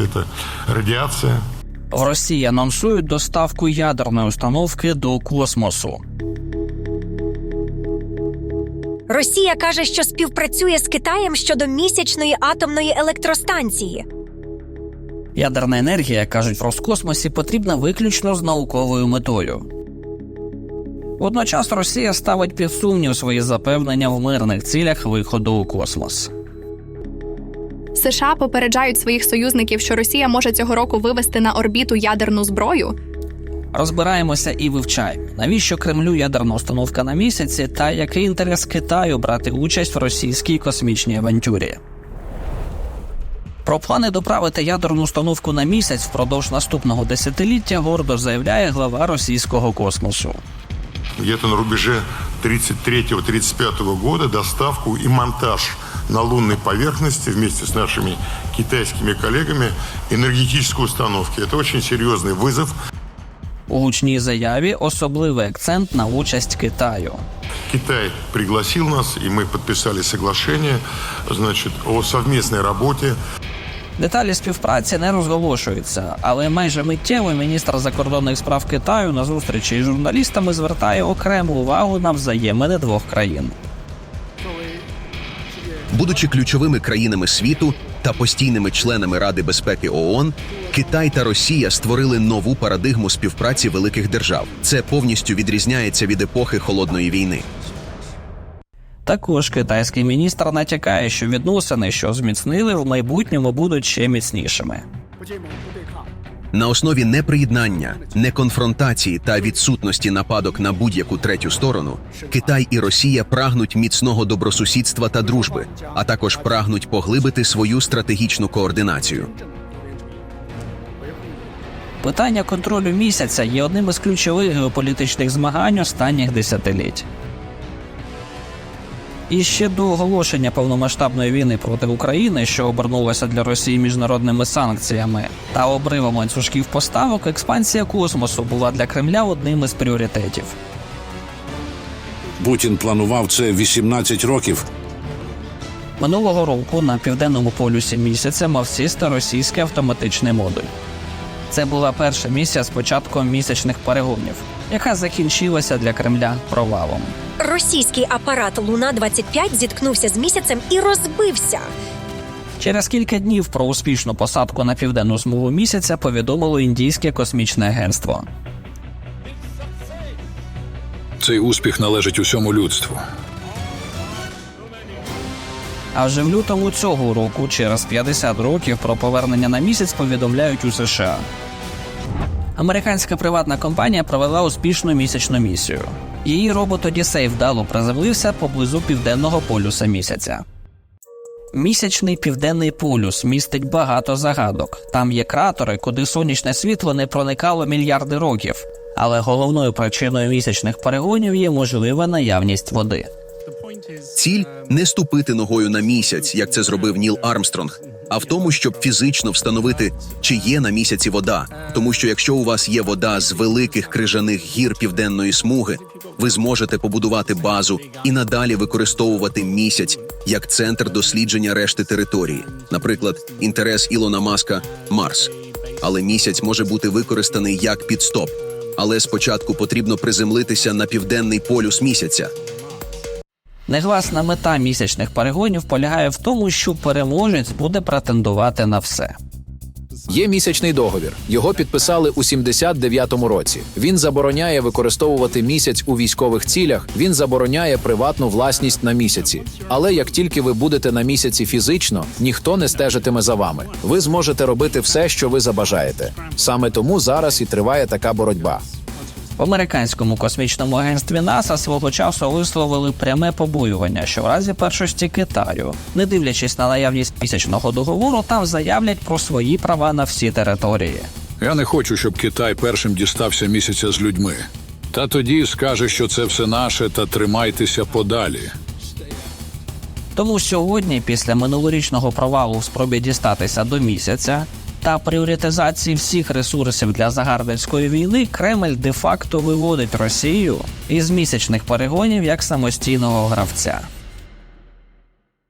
это радиация. В Росії анонсують доставку ядерної установки до космосу. Росія каже, що співпрацює з Китаєм щодо місячної атомної електростанції. Ядерна енергія, кажуть в Роскосмосі, потрібна виключно з науковою метою. Водночас Росія ставить під сумнів свої запевнення в мирних цілях виходу у космос. США попереджають своїх союзників, що Росія може цього року вивести на орбіту ядерну зброю. Розбираємося і вивчаємо, навіщо Кремлю ядерна установка на місяці та який інтерес Китаю брати участь в російській космічній авантюрі. Про плани доправити ядерну установку на місяць впродовж наступного десятиліття гордо заявляє глава російського космосу. Где-то на рубеже 33-35 года доставку и монтаж на лунной поверхности вместе с нашими китайскими коллегами энергетической установки. Это очень серьезный вызов. У гучній заяві особливий акцент на участь Китаю. Китай пригласил нас, и мы подписали соглашение значит, о совместной работе Деталі співпраці не розголошуються, але майже миттєво міністр закордонних справ Китаю на зустрічі із журналістами звертає окрему увагу на взаємини двох країн. Будучи ключовими країнами світу та постійними членами Ради безпеки ООН, Китай та Росія створили нову парадигму співпраці великих держав. Це повністю відрізняється від епохи холодної війни. Також китайський міністр натякає, що відносини, що зміцнили, в майбутньому будуть ще міцнішими. На основі неприєднання, неконфронтації та відсутності нападок на будь-яку третю сторону, Китай і Росія прагнуть міцного добросусідства та дружби, а також прагнуть поглибити свою стратегічну координацію. Питання контролю місяця є одним із ключових геополітичних змагань останніх десятиліть. І ще до оголошення повномасштабної війни проти України, що обернулася для Росії міжнародними санкціями та обривом ланцюжків поставок, експансія космосу була для Кремля одним із пріоритетів. Путін планував це 18 років. Минулого року на південному полюсі місяця мав сісти російський автоматичний модуль. Це була перша місія з початком місячних перегонів, яка закінчилася для Кремля провалом. Російський апарат Луна 25 зіткнувся з місяцем і розбився. Через кілька днів про успішну посадку на південну смугу місяця повідомило індійське космічне агентство. Цей успіх належить усьому людству. А вже в лютому цього року, через 50 років, про повернення на місяць повідомляють у США. Американська приватна компанія провела успішну місячну місію. Її робот Одіссей вдало приземлився поблизу південного полюса місяця. Місячний південний полюс містить багато загадок. Там є кратери, куди сонячне світло не проникало мільярди років. Але головною причиною місячних перегонів є можлива наявність води. Ціль не ступити ногою на місяць, як це зробив Ніл Армстронг, а в тому, щоб фізично встановити, чи є на місяці вода. Тому що якщо у вас є вода з великих крижаних гір південної смуги, ви зможете побудувати базу і надалі використовувати місяць як центр дослідження решти території, наприклад, інтерес Ілона Маска Марс. Але місяць може бути використаний як підстоп. Але спочатку потрібно приземлитися на південний полюс місяця. Негласна мета місячних перегонів полягає в тому, що переможець буде претендувати на все. Є місячний договір. Його підписали у 79-му році. Він забороняє використовувати місяць у військових цілях. Він забороняє приватну власність на місяці. Але як тільки ви будете на місяці фізично, ніхто не стежитиме за вами. Ви зможете робити все, що ви забажаєте. Саме тому зараз і триває така боротьба. В американському космічному агентстві НАСА свого часу висловили пряме побоювання, що в разі першості Китаю, не дивлячись на наявність місячного договору, там заявлять про свої права на всі території. Я не хочу, щоб Китай першим дістався місяця з людьми. Та тоді скаже, що це все наше, та тримайтеся подалі. Тому сьогодні, після минулорічного провалу в спробі дістатися до місяця та пріоритизації всіх ресурсів для загарбницької війни, Кремль де-факто виводить Росію із місячних перегонів як самостійного гравця.